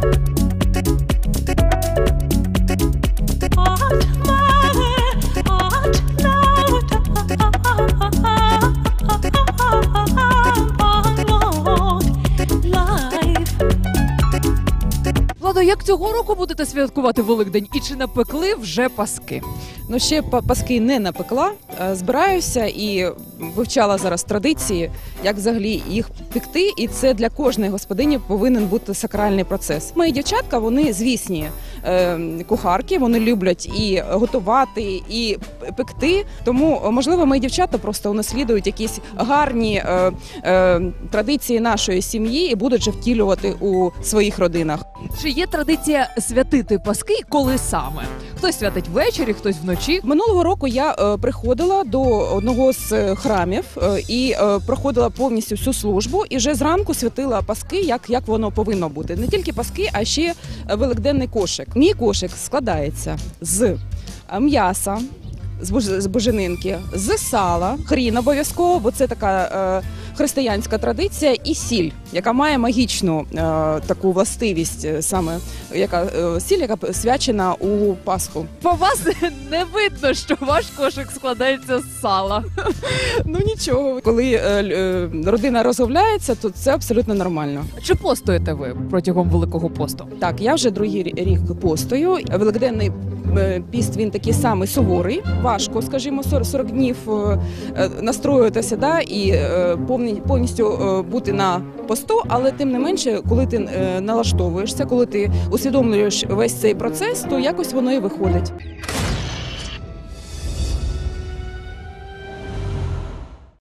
Thank you Владо, як цього року будете святкувати Великдень? І чи напекли вже паски? Ну ще па- паски не напекла. Е, Збираюся і вивчала зараз традиції, як взагалі їх пекти. І це для кожної господині повинен бути сакральний процес. Мої дівчатка, вони звісні кухарки, вони люблять і готувати, і пекти. Тому е, можливо, мої дівчата просто унаслідують якісь гарні е, е, традиції нашої сім'ї і будуть же втілювати у своїх родинах. Чи є традиція святити паски коли саме? Хтось святить ввечері, хтось вночі. Минулого року я е, приходила до одного з е, храмів е, і е, проходила повністю всю службу, і вже зранку святила паски, як, як воно повинно бути. Не тільки паски, а ще е, великденний кошик. Мій кошик складається з е, м'яса. З буж- з сала, хрін обов'язково, бо це така е, християнська традиція, і сіль, яка має магічну е, таку властивість, е, саме яка е, сіль, яка свячена у Пасху. По вас не видно, що ваш кошик складається з сала. Ну нічого, коли е, е, родина розмовляється, то це абсолютно нормально. Чи постуєте ви протягом Великого посту? Так, я вже другий рік постою. Великденний піст він такий самий суворий. Важко, скажімо, 40 40 днів е, е, настроюватися да, і е, повні- повністю е, бути на посту, але тим не менше, коли ти е, налаштовуєшся, коли ти усвідомлюєш весь цей процес, то якось воно і виходить.